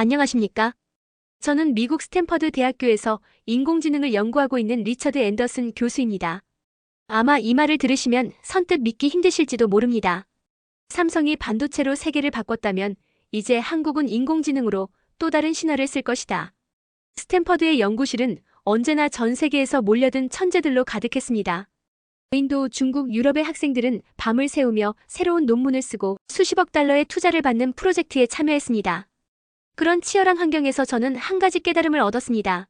안녕하십니까? 저는 미국 스탠퍼드 대학교에서 인공지능을 연구하고 있는 리처드 앤더슨 교수입니다. 아마 이 말을 들으시면 선뜻 믿기 힘드실지도 모릅니다. 삼성이 반도체로 세계를 바꿨다면 이제 한국은 인공지능으로 또 다른 신화를 쓸 것이다. 스탠퍼드의 연구실은 언제나 전 세계에서 몰려든 천재들로 가득했습니다. 인도, 중국, 유럽의 학생들은 밤을 새우며 새로운 논문을 쓰고 수십억 달러의 투자를 받는 프로젝트에 참여했습니다. 그런 치열한 환경에서 저는 한 가지 깨달음을 얻었습니다.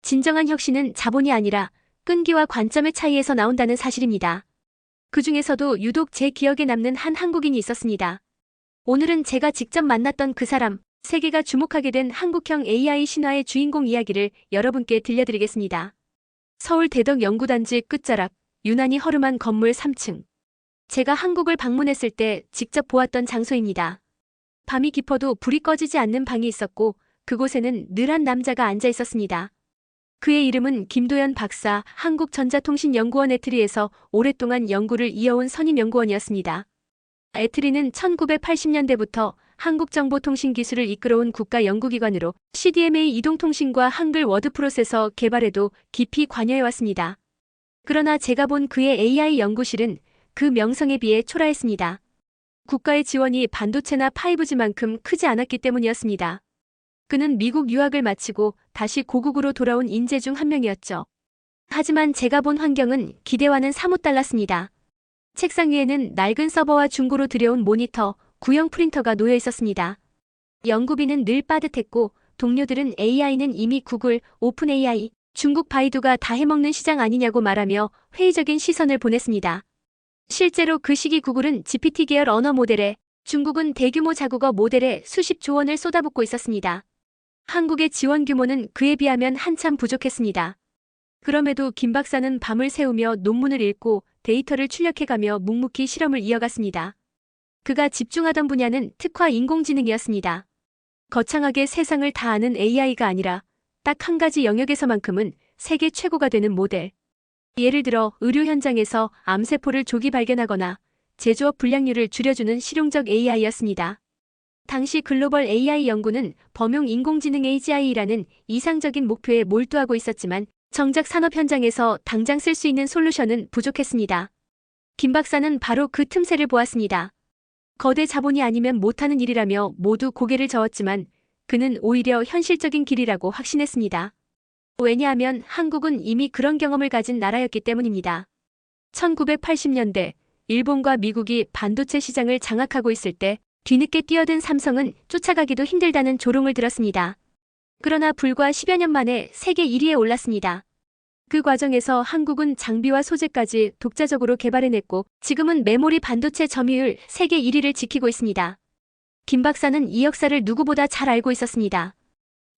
진정한 혁신은 자본이 아니라 끈기와 관점의 차이에서 나온다는 사실입니다. 그 중에서도 유독 제 기억에 남는 한 한국인이 있었습니다. 오늘은 제가 직접 만났던 그 사람, 세계가 주목하게 된 한국형 AI 신화의 주인공 이야기를 여러분께 들려드리겠습니다. 서울 대덕 연구단지 끝자락, 유난히 허름한 건물 3층. 제가 한국을 방문했을 때 직접 보았던 장소입니다. 밤이 깊어도 불이 꺼지지 않는 방이 있었고 그곳에는 늘 한 남자가 앉아 있었습니다. 그의 이름은 김도연 박사, 한국전자통신연구원 에트리에서 오랫동안 연구를 이어온 선임 연구원이었습니다. 에트리는 1980년대부터 한국정보통신 기술을 이끌어온 국가연구기관으로 CDMA 이동통신과 한글 워드 프로세서 개발에도 깊이 관여해왔습니다. 그러나 제가 본 그의 AI 연구실은 그 명성에 비해 초라했습니다. 국가의 지원이 반도체나 5G만큼 크지 않았기 때문이었습니다. 그는 미국 유학을 마치고 다시 고국으로 돌아온 인재 중 한 명이었죠. 하지만 제가 본 환경은 기대와는 사뭇 달랐습니다. 책상 위에는 낡은 서버와 중고로 들여온 모니터, 구형 프린터가 놓여 있었습니다. 연구비는 늘 빠듯했고 동료들은 AI는 이미 구글, 오픈 AI, 중국 바이두가 다 해먹는 시장 아니냐고 말하며 회의적인 시선을 보냈습니다. 실제로 그 시기 구글은 GPT 계열 언어 모델에 중국은 대규모 자국어 모델에 수십 조 원을 쏟아붓고 있었습니다. 한국의 지원 규모는 그에 비하면 한참 부족했습니다. 그럼에도 김 박사는 밤을 새우며 논문을 읽고 데이터를 출력해가며 묵묵히 실험을 이어갔습니다. 그가 집중하던 분야는 특화 인공지능이었습니다. 거창하게 세상을 다 아는 AI가 아니라 딱 한 가지 영역에서만큼은 세계 최고가 되는 모델. 예를 들어 의료 현장에서 암세포를 조기 발견하거나 제조업 불량률을 줄여주는 실용적 AI였습니다. 당시 글로벌 AI 연구는 범용 인공지능 AGI라는 이상적인 목표에 몰두하고 있었지만 정작 산업 현장에서 당장 쓸 수 있는 솔루션은 부족했습니다. 김 박사는 바로 그 틈새를 보았습니다. 거대 자본이 아니면 못하는 일이라며 모두 고개를 저었지만 그는 오히려 현실적인 길이라고 확신했습니다. 왜냐하면 한국은 이미 그런 경험을 가진 나라였기 때문입니다. 1980년대 일본과 미국이 반도체 시장을 장악하고 있을 때 뒤늦게 뛰어든 삼성은 쫓아가기도 힘들다는 조롱을 들었습니다. 그러나 불과 10여 년 만에 세계 1위에 올랐습니다. 그 과정에서 한국은 장비와 소재까지 독자적으로 개발해냈고 지금은 메모리 반도체 점유율 세계 1위를 지키고 있습니다. 김 박사는 이 역사를 누구보다 잘 알고 있었습니다.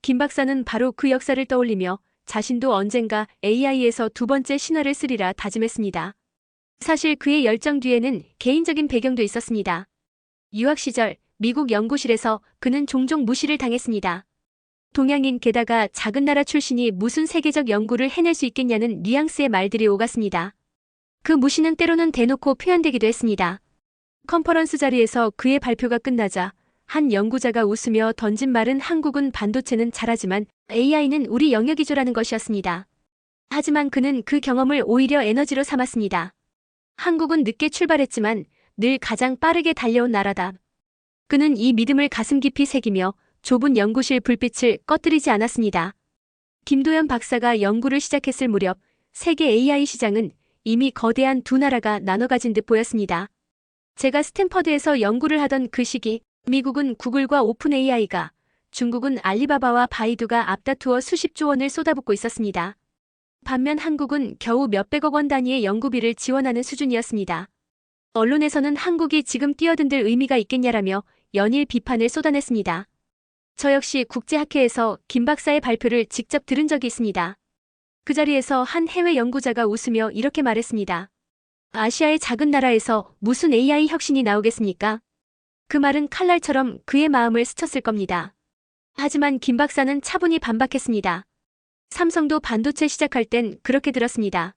김 박사는 바로 그 역사를 떠올리며 자신도 언젠가 AI에서 두 번째 신화를 쓰리라 다짐했습니다. 사실 그의 열정 뒤에는 개인적인 배경도 있었습니다. 유학 시절 미국 연구실에서 그는 종종 무시를 당했습니다. 동양인 게다가 작은 나라 출신이 무슨 세계적 연구를 해낼 수 있겠냐는 뉘앙스의 말들이 오갔습니다. 그 무시는 때로는 대놓고 표현되기도 했습니다. 컨퍼런스 자리에서 그의 발표가 끝나자 한 연구자가 웃으며 던진 말은 한국은 반도체는 잘하지만 AI는 우리 영역이죠라는 것이었습니다. 하지만 그는 그 경험을 오히려 에너지로 삼았습니다. 한국은 늦게 출발했지만 늘 가장 빠르게 달려온 나라다. 그는 이 믿음을 가슴 깊이 새기며 좁은 연구실 불빛을 꺼뜨리지 않았습니다. 김도연 박사가 연구를 시작했을 무렵 세계 AI 시장은 이미 거대한 두 나라가 나눠 가진 듯 보였습니다. 제가 스탠퍼드에서 연구를 하던 그 시기 미국은 구글과 오픈 AI가 중국은 알리바바와 바이두가 앞다투어 수십조 원을 쏟아붓고 있었습니다. 반면 한국은 겨우 몇백억 원 단위의 연구비를 지원하는 수준이었습니다. 언론에서는 한국이 지금 뛰어든들 의미가 있겠냐라며 연일 비판을 쏟아냈습니다. 저 역시 국제학회에서 김 박사의 발표를 직접 들은 적이 있습니다. 그 자리에서 한 해외 연구자가 웃으며 이렇게 말했습니다. 아시아의 작은 나라에서 무슨 AI 혁신이 나오겠습니까? 그 말은 칼날처럼 그의 마음을 스쳤을 겁니다. 하지만 김 박사는 차분히 반박했습니다. 삼성도 반도체 시작할 땐 그렇게 들었습니다.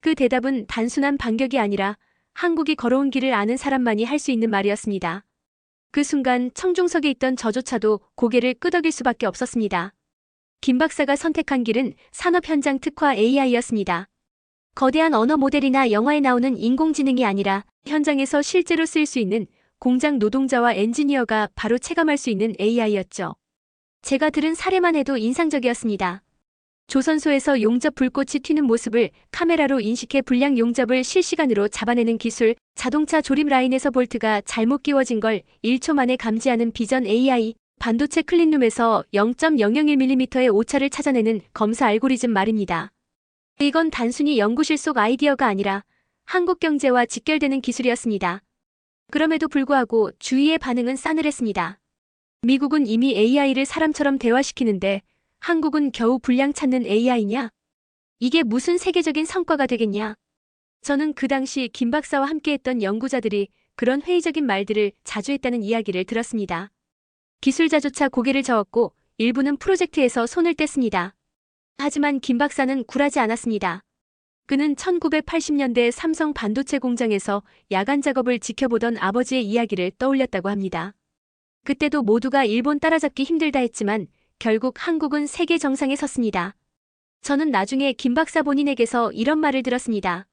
그 대답은 단순한 반격이 아니라 한국이 걸어온 길을 아는 사람만이 할 수 있는 말이었습니다. 그 순간 청중석에 있던 저조차도 고개를 끄덕일 수밖에 없었습니다. 김 박사가 선택한 길은 산업 현장 특화 AI였습니다. 거대한 언어 모델이나 영화에 나오는 인공지능이 아니라 현장에서 실제로 쓰일 수 있는 공장 노동자와 엔지니어가 바로 체감할 수 있는 AI였죠. 제가 들은 사례만 해도 인상적이었습니다. 조선소에서 용접 불꽃이 튀는 모습을 카메라로 인식해 불량 용접을 실시간으로 잡아내는 기술, 자동차 조립 라인에서 볼트가 잘못 끼워진 걸 1초 만에 감지하는 비전 AI, 반도체 클린룸에서 0.001mm의 오차를 찾아내는 검사 알고리즘 말입니다. 이건 단순히 연구실 속 아이디어가 아니라 한국 경제와 직결되는 기술이었습니다. 그럼에도 불구하고 주위의 반응은 싸늘했습니다. 미국은 이미 AI를 사람처럼 대화시키는데 한국은 겨우 분량 찾는 AI냐? 이게 무슨 세계적인 성과가 되겠냐? 저는 그 당시 김 박사와 함께했던 연구자들이 그런 회의적인 말들을 자주 했다는 이야기를 들었습니다. 기술자조차 고개를 저었고 일부는 프로젝트에서 손을 뗐습니다. 하지만 김 박사는 굴하지 않았습니다. 그는 1980년대 삼성 반도체 공장에서 야간 작업을 지켜보던 아버지의 이야기를 떠올렸다고 합니다. 그때도 모두가 일본 따라잡기 힘들다 했지만 결국 한국은 세계 정상에 섰습니다. 저는 나중에 김 박사 본인에게서 이런 말을 들었습니다.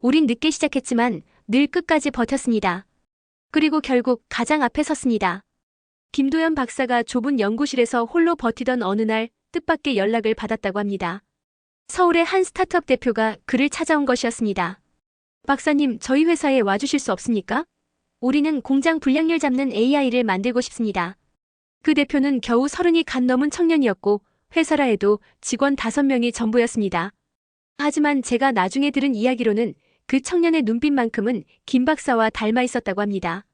우린 늦게 시작했지만 늘 끝까지 버텼습니다. 그리고 결국 가장 앞에 섰습니다. 김도연 박사가 좁은 연구실에서 홀로 버티던 어느 날 뜻밖의 연락을 받았다고 합니다. 서울의 한 스타트업 대표가 그를 찾아온 것이었습니다. 박사님, 저희 회사에 와주실 수 없습니까? 우리는 공장 불량률 잡는 AI를 만들고 싶습니다. 그 대표는 겨우 서른이 간 넘은 청년이었고 회사라 해도 직원 다섯 명이 전부였습니다. 하지만 제가 나중에 들은 이야기로는 그 청년의 눈빛만큼은 김 박사와 닮아 있었다고 합니다.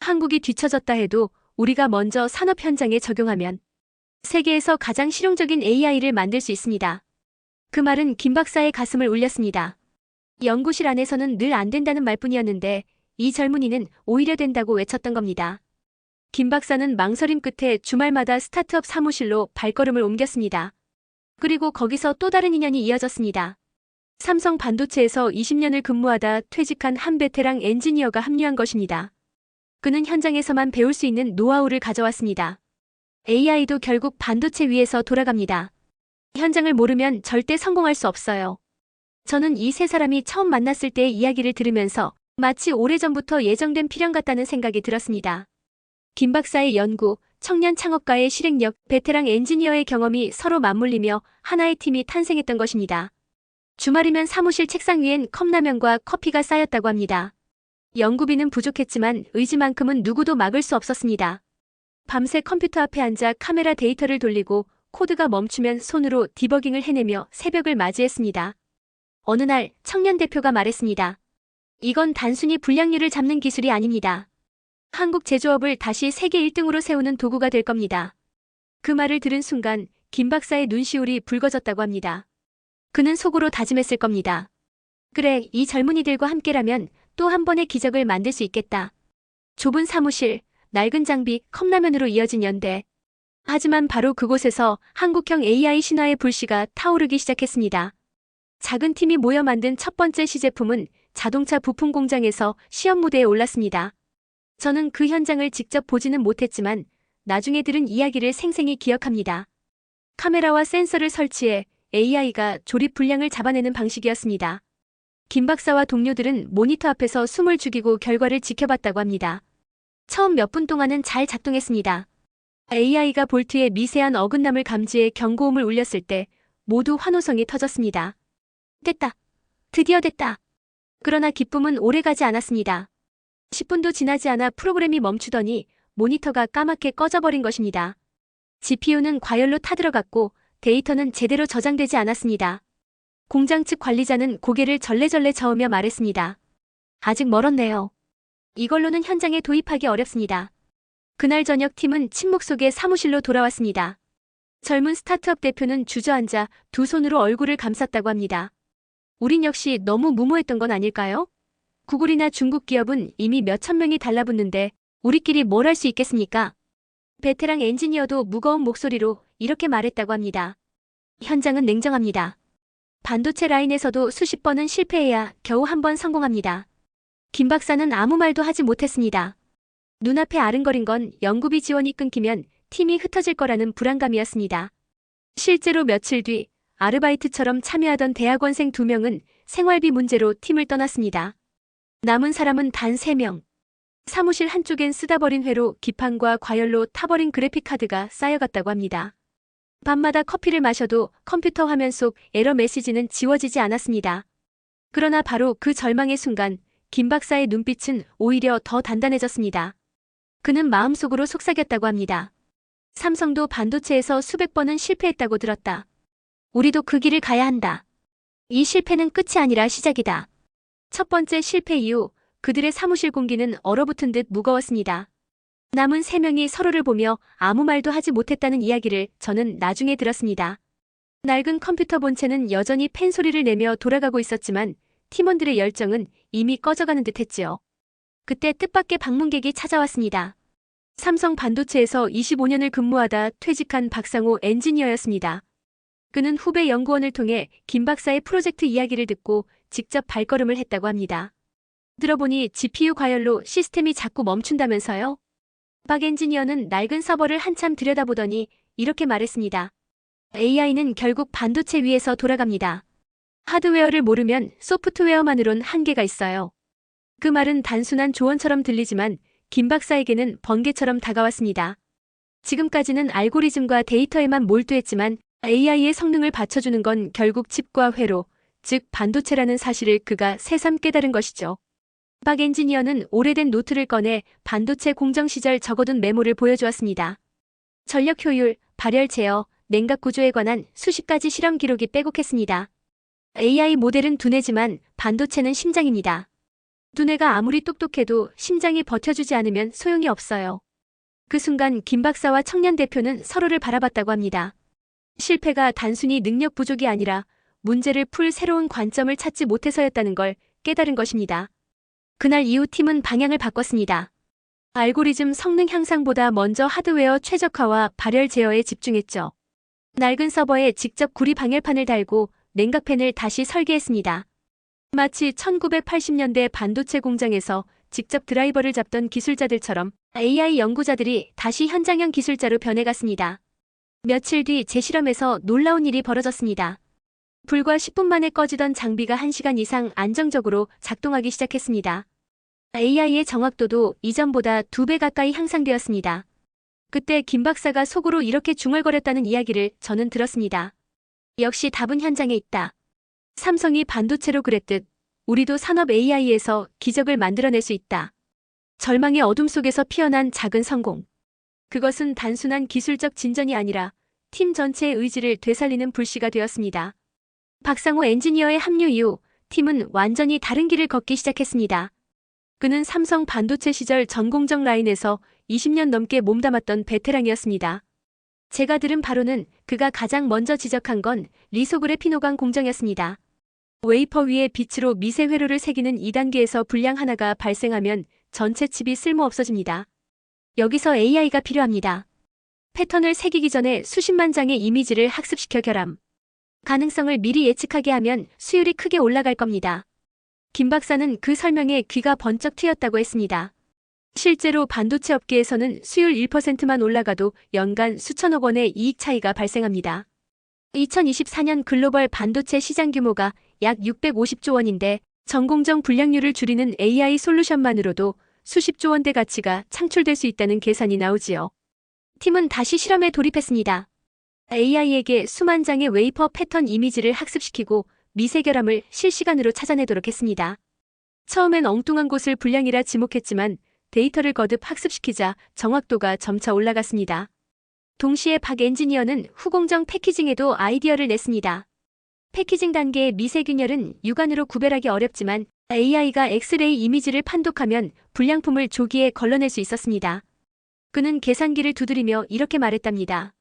한국이 뒤처졌다 해도 우리가 먼저 산업 현장에 적용하면 세계에서 가장 실용적인 AI를 만들 수 있습니다. 그 말은 김 박사의 가슴을 울렸습니다. 연구실 안에서는 늘 안 된다는 말뿐이었는데 이 젊은이는 오히려 된다고 외쳤던 겁니다. 김 박사는 망설임 끝에 주말마다 스타트업 사무실로 발걸음을 옮겼습니다. 그리고 거기서 또 다른 인연이 이어졌습니다. 삼성 반도체에서 20년을 근무하다 퇴직한 한 베테랑 엔지니어가 합류한 것입니다. 그는 현장에서만 배울 수 있는 노하우를 가져왔습니다. AI도 결국 반도체 위에서 돌아갑니다. 현장을 모르면 절대 성공할 수 없어요. 저는 이 세 사람이 처음 만났을 때의 이야기를 들으면서 마치 오래전부터 예정된 필연 같다는 생각이 들었습니다. 김 박사의 연구, 청년 창업가의 실행력, 베테랑 엔지니어의 경험이 서로 맞물리며 하나의 팀이 탄생했던 것입니다. 주말이면 사무실 책상 위엔 컵라면과 커피가 쌓였다고 합니다. 연구비는 부족했지만 의지만큼은 누구도 막을 수 없었습니다. 밤새 컴퓨터 앞에 앉아 카메라 데이터를 돌리고 코드가 멈추면 손으로 디버깅을 해내며 새벽을 맞이했습니다. 어느 날 청년 대표가 말했습니다. 이건 단순히 불량률을 잡는 기술이 아닙니다. 한국 제조업을 다시 세계 1등으로 세우는 도구가 될 겁니다. 그 말을 들은 순간 김 박사의 눈시울이 붉어졌다고 합니다. 그는 속으로 다짐했을 겁니다. 그래, 이 젊은이들과 함께라면 또 한 번의 기적을 만들 수 있겠다. 좁은 사무실, 낡은 장비, 컵라면으로 이어진 연대. 하지만 바로 그곳에서 한국형 AI 신화의 불씨가 타오르기 시작했습니다. 작은 팀이 모여 만든 첫 번째 시제품은 자동차 부품 공장에서 시험 무대에 올랐습니다. 저는 그 현장을 직접 보지는 못했지만 나중에 들은 이야기를 생생히 기억합니다. 카메라와 센서를 설치해 AI가 조립 분량을 잡아내는 방식이었습니다. 김 박사와 동료들은 모니터 앞에서 숨을 죽이고 결과를 지켜봤다고 합니다. 처음 몇 분 동안은 잘 작동했습니다. AI가 볼트의 미세한 어긋남을 감지해 경고음을 울렸을 때 모두 환호성이 터졌습니다. 됐다. 드디어 됐다. 그러나 기쁨은 오래가지 않았습니다. 10분도 지나지 않아 프로그램이 멈추더니 모니터가 까맣게 꺼져버린 것입니다. GPU는 과열로 타들어갔고 데이터는 제대로 저장되지 않았습니다. 공장 측 관리자는 고개를 절레절레 저으며 말했습니다. 아직 멀었네요. 이걸로는 현장에 도입하기 어렵습니다. 그날 저녁 팀은 침묵 속에 사무실로 돌아왔습니다. 젊은 스타트업 대표는 주저앉아 두 손으로 얼굴을 감쌌다고 합니다. 우린 역시 너무 무모했던 건 아닐까요? 구글이나 중국 기업은 이미 몇천 명이 달라붙는데 우리끼리 뭘 할 수 있겠습니까? 베테랑 엔지니어도 무거운 목소리로 이렇게 말했다고 합니다. 현장은 냉정합니다. 반도체 라인에서도 수십 번은 실패해야 겨우 한 번 성공합니다. 김 박사는 아무 말도 하지 못했습니다. 눈앞에 아른거린 건 연구비 지원이 끊기면 팀이 흩어질 거라는 불안감이었습니다. 실제로 며칠 뒤 아르바이트처럼 참여하던 대학원생 두 명은 생활비 문제로 팀을 떠났습니다. 남은 사람은 단 3명. 사무실 한쪽엔 쓰다 버린 회로 기판과 과열로 타버린 그래픽카드가 쌓여갔다고 합니다. 밤마다 커피를 마셔도 컴퓨터 화면 속 에러 메시지는 지워지지 않았습니다. 그러나 바로 그 절망의 순간 김 박사의 눈빛은 오히려 더 단단해졌습니다. 그는 마음속으로 속삭였다고 합니다. 삼성도 반도체에서 수백 번은 실패했다고 들었다. 우리도 그 길을 가야 한다. 이 실패는 끝이 아니라 시작이다. 첫 번째 실패 이후 그들의 사무실 공기는 얼어붙은 듯 무거웠습니다. 남은 세 명이 서로를 보며 아무 말도 하지 못했다는 이야기를 저는 나중에 들었습니다. 낡은 컴퓨터 본체는 여전히 팬 소리를 내며 돌아가고 있었지만 팀원들의 열정은 이미 꺼져가는 듯 했지요. 그때 뜻밖의 방문객이 찾아왔습니다. 삼성 반도체에서 25년을 근무하다 퇴직한 박상호 엔지니어였습니다. 그는 후배 연구원을 통해 김 박사의 프로젝트 이야기를 듣고 직접 발걸음을 했다고 합니다. 들어보니 GPU 과열로 시스템이 자꾸 멈춘다면서요? 박 엔지니어는 낡은 서버를 한참 들여다보더니 이렇게 말했습니다. AI는 결국 반도체 위에서 돌아갑니다. 하드웨어를 모르면 소프트웨어만으론 한계가 있어요. 그 말은 단순한 조언처럼 들리지만 김 박사에게는 번개처럼 다가왔습니다. 지금까지는 알고리즘과 데이터에만 몰두했지만 AI의 성능을 받쳐주는 건 결국 칩과 회로, 즉 반도체라는 사실을 그가 새삼 깨달은 것이죠. 박 엔지니어는 오래된 노트를 꺼내 반도체 공정 시절 적어둔 메모를 보여주었습니다. 전력 효율, 발열 제어, 냉각 구조에 관한 수십 가지 실험 기록이 빼곡했습니다. AI 모델은 두뇌지만 반도체는 심장입니다. 두뇌가 아무리 똑똑해도 심장이 버텨주지 않으면 소용이 없어요. 그 순간 김 박사와 청년 대표는 서로를 바라봤다고 합니다. 실패가 단순히 능력 부족이 아니라 문제를 풀 새로운 관점을 찾지 못해서였다는 걸 깨달은 것입니다. 그날 이후 팀은 방향을 바꿨습니다. 알고리즘 성능 향상보다 먼저 하드웨어 최적화와 발열 제어에 집중했죠. 낡은 서버에 직접 구리 방열판을 달고 냉각팬을 다시 설계했습니다. 마치 1980년대 반도체 공장에서 직접 드라이버를 잡던 기술자들처럼 AI 연구자들이 다시 현장형 기술자로 변해갔습니다. 며칠 뒤 재실험에서 놀라운 일이 벌어졌습니다. 불과 10분 만에 꺼지던 장비가 1시간 이상 안정적으로 작동하기 시작했습니다. AI의 정확도도 이전보다 2배 가까이 향상되었습니다. 그때 김 박사가 속으로 이렇게 중얼거렸다는 이야기를 저는 들었습니다. 역시 답은 현장에 있다. 삼성이 반도체로 그랬듯 우리도 산업 AI에서 기적을 만들어낼 수 있다. 절망의 어둠 속에서 피어난 작은 성공. 그것은 단순한 기술적 진전이 아니라 팀 전체의 의지를 되살리는 불씨가 되었습니다. 박상호 엔지니어의 합류 이후 팀은 완전히 다른 길을 걷기 시작했습니다. 그는 삼성 반도체 시절 전공정 라인에서 20년 넘게 몸담았던 베테랑이었습니다. 제가 들은 바로는 그가 가장 먼저 지적한 건 리소그래피노강 공정이었습니다. 웨이퍼 위에 빛으로 미세 회로를 새기는 2단계에서 불량 하나가 발생하면 전체 칩이 쓸모 없어집니다. 여기서 AI가 필요합니다. 패턴을 새기기 전에 수십만 장의 이미지를 학습시켜 결함. 가능성을 미리 예측하게 하면 수율이 크게 올라갈 겁니다. 김 박사는 그 설명에 귀가 번쩍 트였다고 했습니다. 실제로 반도체 업계에서는 수율 1%만 올라가도 연간 수천억 원의 이익 차이가 발생합니다. 2024년 글로벌 반도체 시장 규모가 약 650조 원인데 전공정 불량률을 줄이는 AI 솔루션만으로도 수십조 원대 가치가 창출될 수 있다는 계산이 나오지요. 팀은 다시 실험에 돌입했습니다. AI에게 수만 장의 웨이퍼 패턴 이미지를 학습시키고 미세 결함을 실시간으로 찾아내도록 했습니다. 처음엔 엉뚱한 곳을 불량이라 지목했지만 데이터를 거듭 학습시키자 정확도가 점차 올라갔습니다. 동시에 박 엔지니어는 후공정 패키징에도 아이디어를 냈습니다. 패키징 단계의 미세균열은 육안으로 구별하기 어렵지만 AI가 엑스레이 이미지를 판독하면 불량품을 조기에 걸러낼 수 있었습니다. 그는 계산기를 두드리며 이렇게 말했답니다.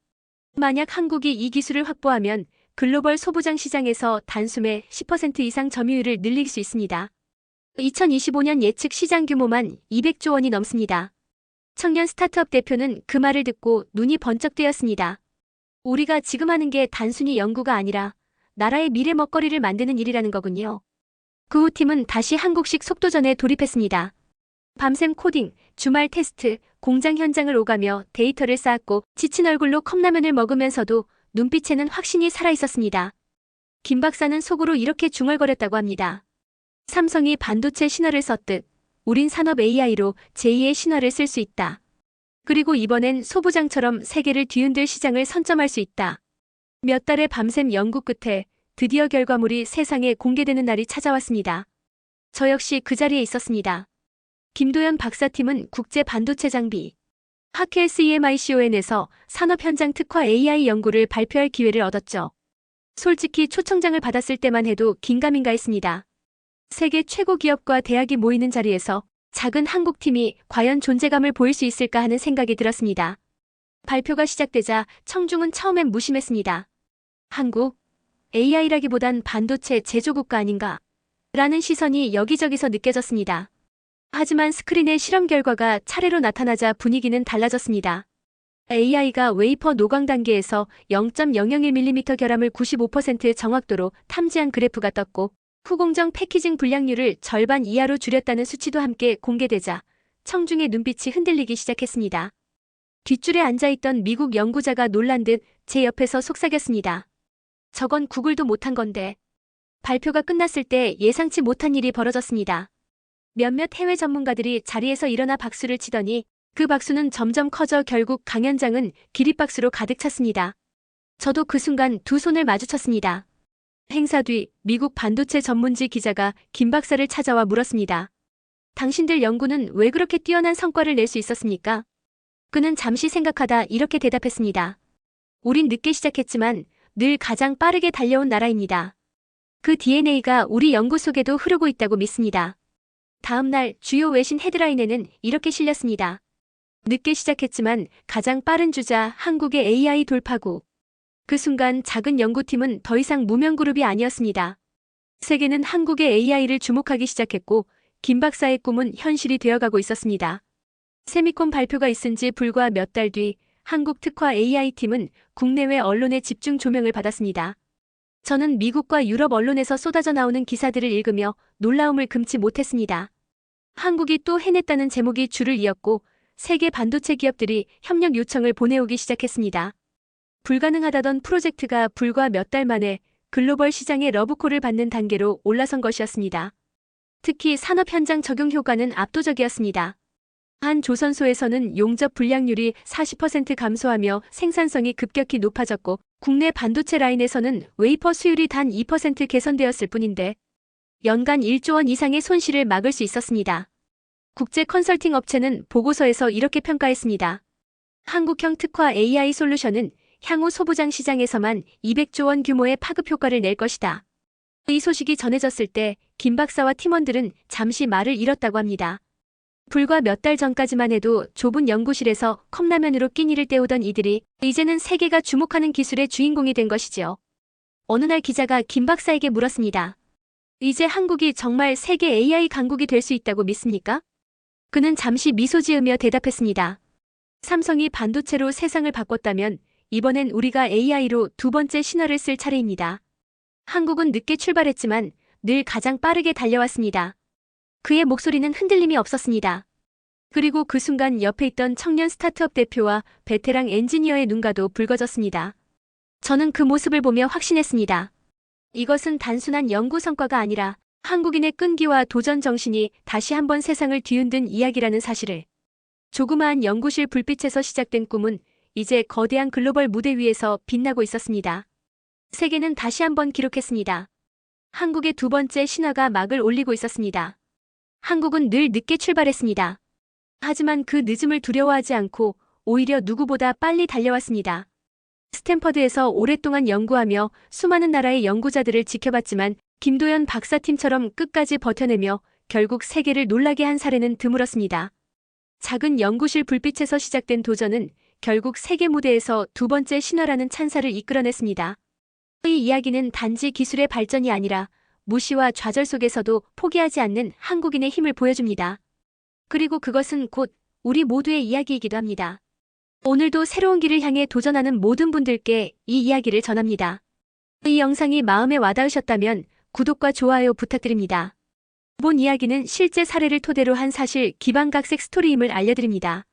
만약 한국이 이 기술을 확보하면 글로벌 소부장 시장에서 단숨에 10% 이상 점유율을 늘릴 수 있습니다. 2025년 예측 시장 규모만 200조 원이 넘습니다. 청년 스타트업 대표는 그 말을 듣고 눈이 번쩍 뜨였습니다. 우리가 지금 하는 게 단순히 연구가 아니라 나라의 미래 먹거리를 만드는 일이라는 거군요. 그 후 팀은 다시 한국식 속도전에 돌입했습니다. 밤샘 코딩, 주말 테스트, 공장 현장을 오가며 데이터를 쌓았고 지친 얼굴로 컵라면을 먹으면서도 눈빛에는 확신이 살아있었습니다. 김 박사는 속으로 이렇게 중얼거렸다고 합니다. 삼성이 반도체 신화를 썼듯 우린 산업 AI로 제2의 신화를 쓸 수 있다. 그리고 이번엔 소부장처럼 세계를 뒤흔들 시장을 선점할 수 있다. 몇 달의 밤샘 연구 끝에 드디어 결과물이 세상에 공개되는 날이 찾아왔습니다. 저 역시 그 자리에 있었습니다. 김도연 박사팀은 국제 반도체 장비 하켈스 E EMICON에서 산업 현장 특화 AI 연구를 발표할 기회를 얻었죠. 솔직히 초청장을 받았을 때만 해도 긴가민가 했습니다. 세계 최고 기업과 대학이 모이는 자리에서 작은 한국 팀이 과연 존재감을 보일 수 있을까 하는 생각이 들었습니다. 발표가 시작되자 청중은 처음엔 무심했습니다. 한국? AI라기보단 반도체 제조국가 아닌가? 라는 시선이 여기저기서 느껴졌습니다. 하지만 스크린의 실험 결과가 차례로 나타나자 분위기는 달라졌습니다. AI가 웨이퍼 노광 단계에서 0.001mm 결함을 95% 정확도로 탐지한 그래프가 떴고 후공정 패키징 불량률을 절반 이하로 줄였다는 수치도 함께 공개되자 청중의 눈빛이 흔들리기 시작했습니다. 뒷줄에 앉아있던 미국 연구자가 놀란 듯 제 옆에서 속삭였습니다. 저건 구글도 못한 건데. 발표가 끝났을 때 예상치 못한 일이 벌어졌습니다. 몇몇 해외 전문가들이 자리에서 일어나 박수를 치더니 그 박수는 점점 커져 결국 강연장은 기립박수로 가득 찼습니다. 저도 그 순간 두 손을 마주쳤습니다. 행사 뒤 미국 반도체 전문지 기자가 김 박사를 찾아와 물었습니다. 당신들 연구는 왜 그렇게 뛰어난 성과를 낼 수 있었습니까? 그는 잠시 생각하다 이렇게 대답했습니다. 우린 늦게 시작했지만 늘 가장 빠르게 달려온 나라입니다. 그 DNA가 우리 연구 속에도 흐르고 있다고 믿습니다. 다음 날 주요 외신 헤드라인에는 이렇게 실렸습니다. 늦게 시작했지만 가장 빠른 주자 한국의 AI 돌파구. 그 순간 작은 연구팀은 더 이상 무명그룹이 아니었습니다. 세계는 한국의 AI를 주목하기 시작했고 김 박사의 꿈은 현실이 되어가고 있었습니다. 세미콘 발표가 있은 지 불과 몇 달 뒤 한국 특화 AI팀은 국내외 언론의 집중 조명을 받았습니다. 저는 미국과 유럽 언론에서 쏟아져 나오는 기사들을 읽으며 놀라움을 금치 못했습니다. 한국이 또 해냈다는 제목이 줄을 이었고 세계 반도체 기업들이 협력 요청을 보내오기 시작했습니다. 불가능하다던 프로젝트가 불과 몇 달 만에 글로벌 시장의 러브콜을 받는 단계로 올라선 것이었습니다. 특히 산업 현장 적용 효과는 압도적이었습니다. 한 조선소에서는 용접 불량률이 40% 감소하며 생산성이 급격히 높아졌고 국내 반도체 라인에서는 웨이퍼 수율이 단 2% 개선되었을 뿐인데 연간 1조 원 이상의 손실을 막을 수 있었습니다. 국제 컨설팅 업체는 보고서에서 이렇게 평가했습니다. 한국형 특화 AI 솔루션은 향후 소부장 시장에서만 200조 원 규모의 파급 효과를 낼 것이다. 이 소식이 전해졌을 때 김 박사와 팀원들은 잠시 말을 잃었다고 합니다. 불과 몇 달 전까지만 해도 좁은 연구실에서 컵라면으로 끼니를 때우던 이들이 이제는 세계가 주목하는 기술의 주인공이 된 것이지요. 어느 날 기자가 김 박사에게 물었습니다. 이제 한국이 정말 세계 AI 강국이 될 수 있다고 믿습니까? 그는 잠시 미소 지으며 대답했습니다. 삼성이 반도체로 세상을 바꿨다면 이번엔 우리가 AI로 두 번째 신화를 쓸 차례입니다. 한국은 늦게 출발했지만 늘 가장 빠르게 달려왔습니다. 그의 목소리는 흔들림이 없었습니다. 그리고 그 순간 옆에 있던 청년 스타트업 대표와 베테랑 엔지니어의 눈가도 붉어졌습니다. 저는 그 모습을 보며 확신했습니다. 이것은 단순한 연구 성과가 아니라 한국인의 끈기와 도전 정신이 다시 한번 세상을 뒤흔든 이야기라는 사실을. 조그마한 연구실 불빛에서 시작된 꿈은 이제 거대한 글로벌 무대 위에서 빛나고 있었습니다. 세계는 다시 한번 기록했습니다. 한국의 두 번째 신화가 막을 올리고 있었습니다. 한국은 늘 늦게 출발했습니다. 하지만 그 늦음을 두려워하지 않고 오히려 누구보다 빨리 달려왔습니다. 스탠퍼드에서 오랫동안 연구하며 수많은 나라의 연구자들을 지켜봤지만 김도연 박사팀처럼 끝까지 버텨내며 결국 세계를 놀라게 한 사례는 드물었습니다. 작은 연구실 불빛에서 시작된 도전은 결국 세계 무대에서 두 번째 신화라는 찬사를 이끌어냈습니다. 이 이야기는 단지 기술의 발전이 아니라 무시와 좌절 속에서도 포기하지 않는 한국인의 힘을 보여줍니다. 그리고 그것은 곧 우리 모두의 이야기이기도 합니다. 오늘도 새로운 길을 향해 도전하는 모든 분들께 이 이야기를 전합니다. 이 영상이 마음에 와닿으셨다면 구독과 좋아요 부탁드립니다. 이번 이야기는 실제 사례를 토대로 한 사실 기반각색 스토리임을 알려드립니다.